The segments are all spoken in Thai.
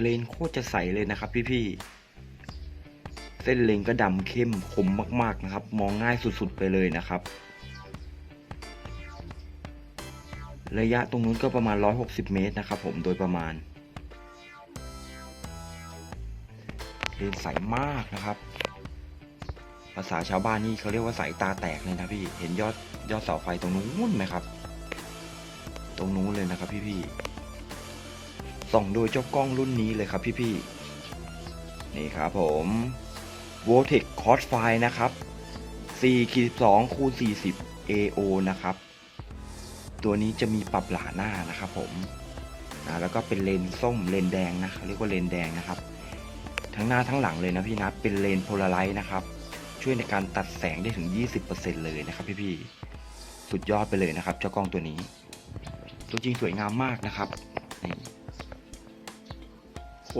เลนโคตรจะใสเลยนะครับพี่ๆ เส้นเลนก็ดำเข้มคมมากๆนะครับ มองง่ายสุดๆไปเลยนะครับ ระยะตรงนู้นก็ประมาณ 160 เมตรนะครับผมโดยประมาณ เลนใสมากนะครับ ภาษาชาวบ้านนี่เขาเรียกว่าสายตาแตกเลยนะพี่ เห็นยอดยอดเสาไฟตรงนู้นไหมครับ ตรงนู้นเลยนะครับพี่ๆ ส่องโดยเจ้ากล้องรุ่นนี้เลยครับพี่ๆ นี่ครับผม v o t e c c o s f i นะครับ4คูณ40 AO นะครับ ตัวนี้จะมีปรับหลาหน้านะครับผมนะแล้วก็เป็นเลนส้มเลนแดงนะเขาเรียกว่าเลนแดงนะครับ ทั้งหน้าทั้งหลังเลยนะพี่นะเป็นเลนโพลาไรต์นะครับ ช่วยในการตัดแสงได้ถึง 20%เลยนะครับพี่ๆ สุดยอดไปเลยนะครับ เจ้ากล้องตัวนี้ ตัวจริงสวยงามมากนะครับนี่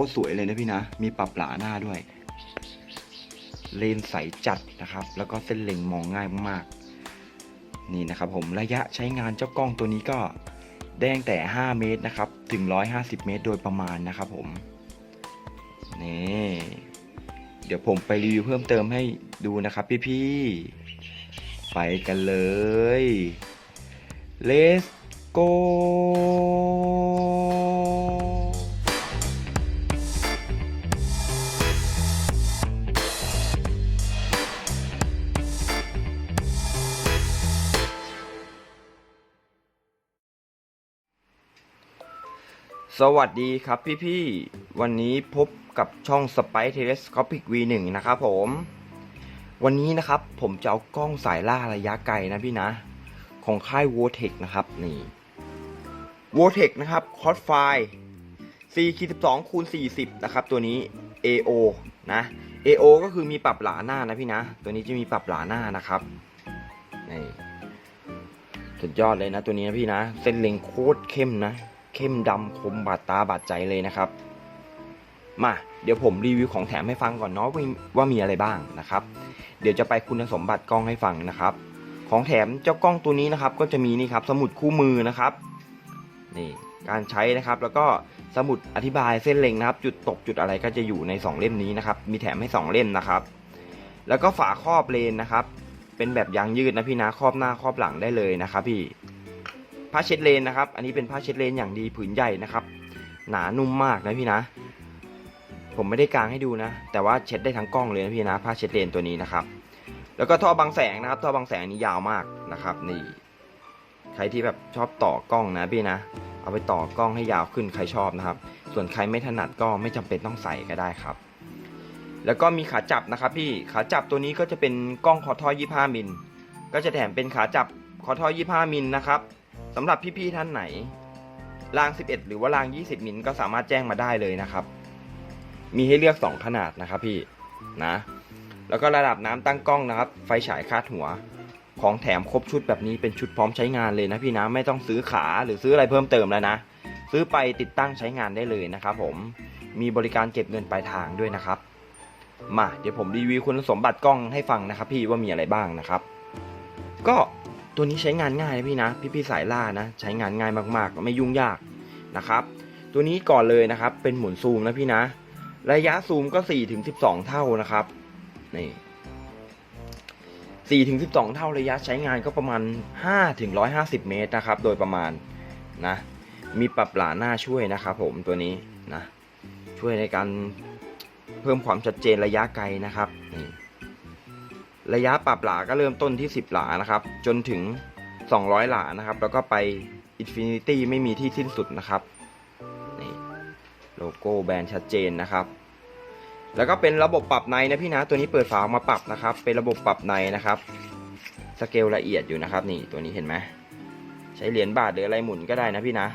ตรสวยเลยนะพี่นะ มีปรับหลาหน้าด้วย เลนใสจัดนะครับ แล้วก็เส้นเล็งมองง่ายมากๆ นี่นะครับผมระยะใช้งานเจ้ากล้องตัวนี้ก็แดงแต่ 5 เมตรนะครับ ถึง 150 เมตร โดยประมาณนะครับผม นี่ เดี๋ยวผมไปรีวิวเพิ่มเติมให้ดูนะครับพี่ๆ ไปกันเลย Let's go สวัสดีครับพี่ๆ วันนี้พบกับช่อง Spy Telescopic V1 นะครับผม วันนี้นะครับผมจะเอากล้องสายล่าระยะไกลนะพี่นะ ของค่าย v o t e c นะครับนี่ v o t e c นะครับ c o s f i 412คูณ40 นะครับ ตัวนี้ AO นะ AO ก็คือมีปรับหลาหน้านะพี่นะ ตัวนี้จะมีปรับหลาหน้านะครับนี่สุดยอดเลยนะตัวนี้นะพี่นะ เส้นเล็งโคตรเข้มนะ เข้มดำคมบาดตาบาดใจเลยนะครับ มาเดี๋ยวผมรีวิวของแถมให้ฟังก่อนเนาะว่าว่ามีอะไรบ้างนะครับ เดี๋ยวจะไปคุณสมบัติกล้องให้ฟังนะครับ ของแถมเจ้ากล้องตัวนี้นะครับ ก็จะมีนี่ครับสมุดคู่มือนะครับนี่การใช้นะครับ แล้วก็สมุดอธิบายเส้นเล็งนะครับ จุดตกจุดอะไรก็จะอยู่ใน 2 เล่มนี้นะครับ มีแถมให้ 2 เล่มนะครับ แล้วก็ฝาครอบเลนนะครับ เป็นแบบยางยืดนะพี่นะครอบหน้าครอบหลังได้เลยนะครับพี่ ผ้าเช็ดเลนนะครับ อันนี้เป็นผ้าเช็ดเลนอย่างดีผืนใหญ่นะครับ หนานุ่มมากนะพี่นะ ผมไม่ได้กางให้ดูนะ แต่ว่าเช็ดได้ทั้งกล้องเลยนะพี่นะ ผ้าเช็ดเลนตัวนี้นะครับ แล้วก็ท่อบังแสงนะครับ ท่อบังแสงนี้ยาวมากนะครับ นี่ ใครที่แบบชอบต่อกล้องนะพี่นะ เอาไปต่อกล้องให้ยาวขึ้นใครชอบนะครับ ส่วนใครไม่ถนัดก็ไม่จำเป็นต้องใส่ก็ได้ครับ แล้วก็มีขาจับนะครับ พี่ ขาจับตัวนี้ก็จะเป็นกล้องคอท่อ25มิล ก็จะแถมเป็นขาจับคอท่อ25มิลนะครับ สำหรับพี่ๆท่านไหนราง 11 หรือว่าราง 20 มิลก็สามารถแจ้งมาได้เลยนะครับ มีให้เลือก 2 ขนาดนะครับพี่นะ แล้วก็ระดับน้ำตั้งกล้องนะครับ ไฟฉายคาดหัว ของแถมครบชุดแบบนี้เป็นชุดพร้อมใช้งานเลยนะพี่นะไม่ต้องซื้อขาหรือซื้ออะไรเพิ่มเติมแล้วนะ ซื้อไปติดตั้งใช้งานได้เลยนะครับผมมีบริการเก็บเงินปลายทางด้วยนะครับ มาเดี๋ยวผมรีวิวคุณสมบัติกล้องให้ฟังนะครับ พี่ว่ามีอะไรบ้างนะครับ ก็ ตัวนี้ใช้งานง่ายนะพี่นะ พี่พี่สายล่านะ ใช้งานง่ายมากๆ ไม่ยุ่งยากนะครับ ตัวนี้ก่อนเลยนะครับ เป็นหมุนซูมนะพี่นะ ระยะซูมก็4ถึง12เท่านะครับนี่4ถึง12เท่าระยะใช้งานก็ประมาณ5ถึง150 เมตรนะครับ โดยประมาณนะมีปรับหลาหน้าช่วยนะครับผมตัวนี้นะช่วยในการเพิ่มความชัดเจนระยะไกลนะครับนี่ ระยะปรับหลาก็เริ่มต้นที่ 10 หลานะครับ จนถึง 200 หลานะครับ แล้วก็ไป Infinity ไม่มีที่สิ้นสุดนะครับนี่โลโก้แบรนด์ชัดเจนนะครับ แล้วก็เป็นระบบปรับในนะพี่นะตัวนี้เปิดฝาออกมาปรับนะครับ เป็นระบบปรับในนะครับสเกลละเอียดอยู่นะครับ นี่ตัวนี้เห็นไหมใช้เหรียญบาทหรืออะไรหมุนก็ได้นะพี่นะ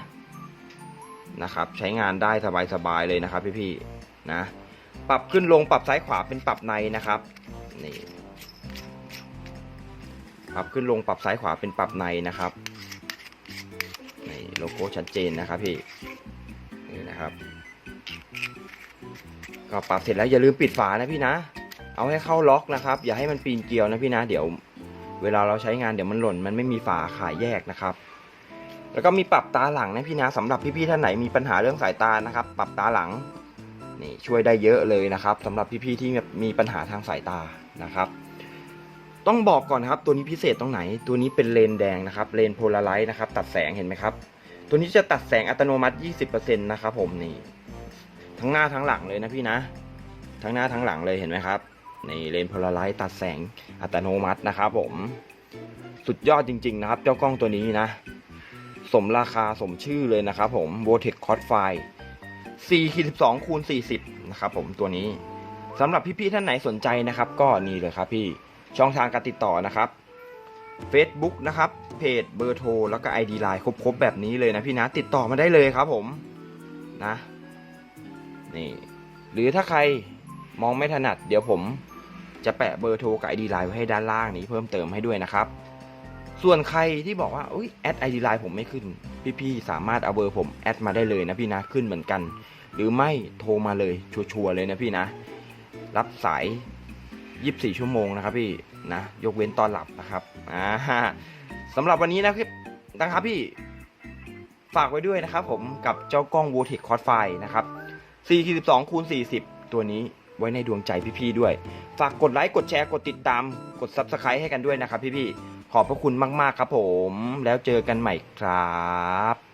นะครับ ใช้งานได้สบายๆเลยนะครับพี่ๆนะ ปรับขึ้นลงปรับซ้ายขวาเป็นปรับในนะครับนี่ ปรับขึ้นลงปรับซ้ายขวาเป็นปรับในนะครับนี่โลโก้ชัดเจนนะครับพี่นี่นะครับ ก็ปรับเสร็จแล้วอย่าลืมปิดฝานะพี่นะ เอาให้เข้าล็อกนะครับ อย่าให้มันปีนเกลียวนะพี่นะเดี๋ยว เวลาเราใช้งานเดี๋ยวมันหล่นมันไม่มีฝาขายแยกนะครับ แล้วก็มีปรับตาหลังนะพี่นะสำหรับพี่ๆท่านไหนมีปัญหาเรื่องสายตานะครับ ปรับตาหลังนี่ช่วยได้เยอะเลยนะครับสำหรับพี่ๆที่มีปัญหาทางสายตานะครับ ต้องบอกก่อนนะครับ ตัวนี้พิเศษตรงไหน ตัวนี้เป็นเลนแดงนะครับ เลนโพลาไรต์นะครับ ตัดแสงเห็นไหมครับ ตัวนี้จะตัดแสงอัตโนมัติ 20%นะครับผมนี่ ทั้งหน้าทั้งหลังเลยนะพี่นะ ทั้งหน้าทั้งหลังเลยเห็นไหมครับนี่เลนโพลาไรต์ตัดแสงอัตโนมัตินะครับผม สุดยอดจริง ๆ นะครับ เจ้ากล้องตัวนี้นะ สมราคาสมชื่อเลยนะครับผม v o t e x c o t f i 412คูณ40 นะครับผมตัวนี้สำหรับพี่ๆท่านไหนสนใจนะครับ ก็นี่เลยครับพี่ ช่องทางการติดต่อนะครับ Facebook นะครับเพจเบอร์โทรแล้วก็ ID Line ครบๆแบบนี้เลยนะพี่นะติดต่อมาได้เลยครับผมนะนี่หรือถ้าใครมองไม่ถนัด เดี๋ยวผมจะแปะเบอร์โทรกับ ID Line ไว้ให้ด้านล่างนี้เพิ่มเติมให้ด้วยนะครับ ส่วนใครที่บอกว่าอุ้ยแอดไอดีไลน์ผมไม่ขึ้น พี่ๆสามารถเอาเบอร์ผมแอดมาได้เลยนะพี่นะขึ้นเหมือนกัน หรือไม่โทรมาเลยชัวร์ๆเลยนะพี่นะ รับสาย 24 ชั่วโมงนะครับพี่นะยกเว้นตอนหลับนะครับอ่าสำหรับวันนี้นะครับนะครับพี่ฝากไว้ด้วยนะครับผมกับเจ้ากล้อง v o t e c c o t f i นะครับ4 2คูณ40 ตัวนี้ไว้ในดวงใจพี่ๆด้วย ฝากกดไลค์กดแชร์กดติดตามกด Subscribe ให้กันด้วยนะครับพี่ๆขอบพระคุณมากๆครับผม แล้วเจอกันใหม่ครับ